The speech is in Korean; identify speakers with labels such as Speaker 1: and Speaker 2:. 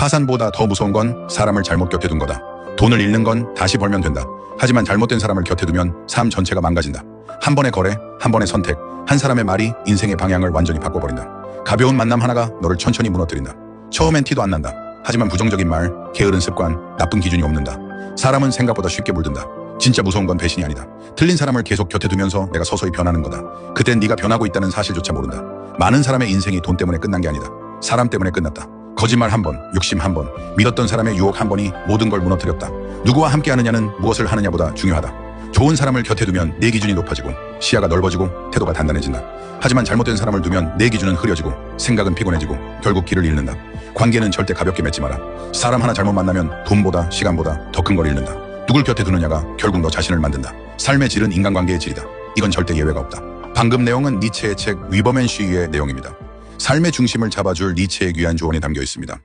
Speaker 1: 파산보다 더 무서운 건 사람을 잘못 곁에 둔 거다. 돈을 잃는 건 다시 벌면 된다. 하지만 잘못된 사람을 곁에 두면 삶 전체가 망가진다. 한 번의 거래, 한 번의 선택, 한 사람의 말이 인생의 방향을 완전히 바꿔버린다. 가벼운 만남 하나가 너를 천천히 무너뜨린다. 처음엔 티도 안 난다. 하지만 부정적인 말, 게으른 습관, 나쁜 기준이 없는다. 사람은 생각보다 쉽게 물든다. 진짜 무서운 건 배신이 아니다. 틀린 사람을 계속 곁에 두면서 내가 서서히 변하는 거다. 그땐 네가 변하고 있다는 사실조차 모른다. 많은 사람의 인생이 돈 때문에 끝난 게 아니다. 사람 때문에 끝났다. 거짓말 한 번, 욕심 한 번, 믿었던 사람의 유혹 한 번이 모든 걸 무너뜨렸다. 누구와 함께 하느냐는 무엇을 하느냐보다 중요하다. 좋은 사람을 곁에 두면 내 기준이 높아지고 시야가 넓어지고 태도가 단단해진다. 하지만 잘못된 사람을 두면 내 기준은 흐려지고 생각은 피곤해지고 결국 길을 잃는다. 관계는 절대 가볍게 맺지 마라. 사람 하나 잘못 만나면 돈보다 시간보다 더 큰 걸 잃는다. 누굴 곁에 두느냐가 결국 너 자신을 만든다. 삶의 질은 인간관계의 질이다. 이건 절대 예외가 없다. 방금 내용은 니체의 책 위버맨 쉬의 내용입니다. 삶의 중심을 잡아줄 니체의 귀한 조언이 담겨 있습니다.